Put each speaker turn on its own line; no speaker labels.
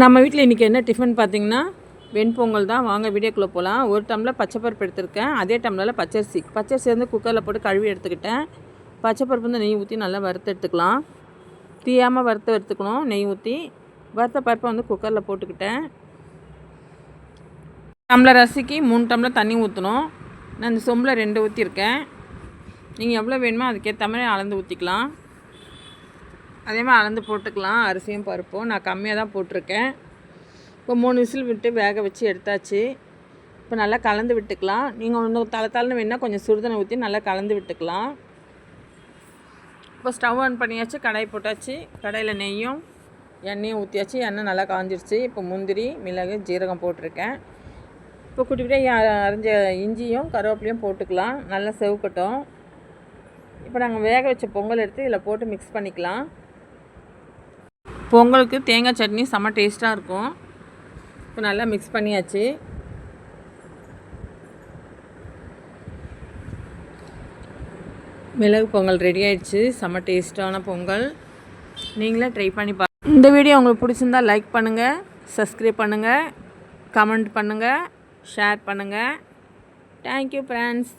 நம்ம வீட்டில் இன்றைக்கி என்ன டிஃபன் பார்த்தீங்கன்னா வெண்பொங்கல் தான். வாங்க வீடியோக்குள்ளே போகலாம் ஒரு டம்ளர் பச்சைப்பருப்பு எடுத்திருக்கேன். அதே டம்ளரில் பச்சரிசி. பச்சரிசி வந்து குக்கரில் போட்டு கழுவி எடுத்துக்கிட்டேன். பச்சைப்பருப்பு வந்து நெய் ஊற்றி நல்லா வறுத்து எடுத்துக்கலாம். தீயாமல் வறுத்து எடுத்துக்கணும் நெய் ஊற்றி வறுத்த பருப்பை வந்து குக்கரில் போட்டுக்கிட்டேன். டம்ளர் அரிசிக்கு மூணு டம்ளர் தண்ணி ஊற்றணும் நான் இந்த சொம்பில் ரெண்டு ஊற்றிருக்கேன் நீங்கள் எவ்வளோ வேணுமோ அதுக்கேற்ற மாதிரி அளந்து ஊற்றிக்கலாம் அதே மாதிரி அளந்து போட்டுக்கலாம். அரிசியும் பருப்பும். நான் கம்மியாக தான் போட்டிருக்கேன். இப்போ மூணு விசில் விட்டு வேக வச்சு எடுத்தாச்சு. இப்போ நல்லா கலந்து விட்டுக்கலாம். நீங்கள் இன்னும் தலை தலைன்னு வேணால் கொஞ்சம் சுடுதண்ணை ஊற்றி நல்லா கலந்து விட்டுக்கலாம். இப்போ ஸ்டவ் ஆன் பண்ணியாச்சு கடாய் போட்டாச்சு. கடையில் நெய்யும் எண்ணெயும் ஊற்றியாச்சு எண்ணெய் நல்லா காஞ்சிருச்சு. இப்போ முந்திரி மிளகு ஜீரகம் போட்டிருக்கேன். இப்போ குட்டி குட்டியாக அரைஞ்ச இஞ்சியும் கருவேப்பிலையும் போட்டுக்கலாம். நல்லா செவுக்கட்டும். இப்போ நாங்கள் வேக வச்ச பொங்கல் எடுத்து இதில் போட்டு மிக்ஸ் பண்ணிக்கலாம். பொங்கலுக்கு தேங்காய் சட்னி செம்ம டேஸ்ட்டாக இருக்கும். இப்போ நல்லா மிக்ஸ் பண்ணியாச்சு. மிளகு பொங்கல் ரெடி ஆயிடுச்சு. செம்ம டேஸ்ட்டான பொங்கல். நீங்களே ட்ரை பண்ணி பா இந்த வீடியோ உங்களுக்கு பிடிச்சிருந்தா லைக் பண்ணுங்கள் சப்ஸ்கிரைப் பண்ணுங்கள் கமெண்ட் பண்ணுங்கள் ஷேர் பண்ணுங்கள் தேங்க்யூ ஃப்ரெண்ட்ஸ்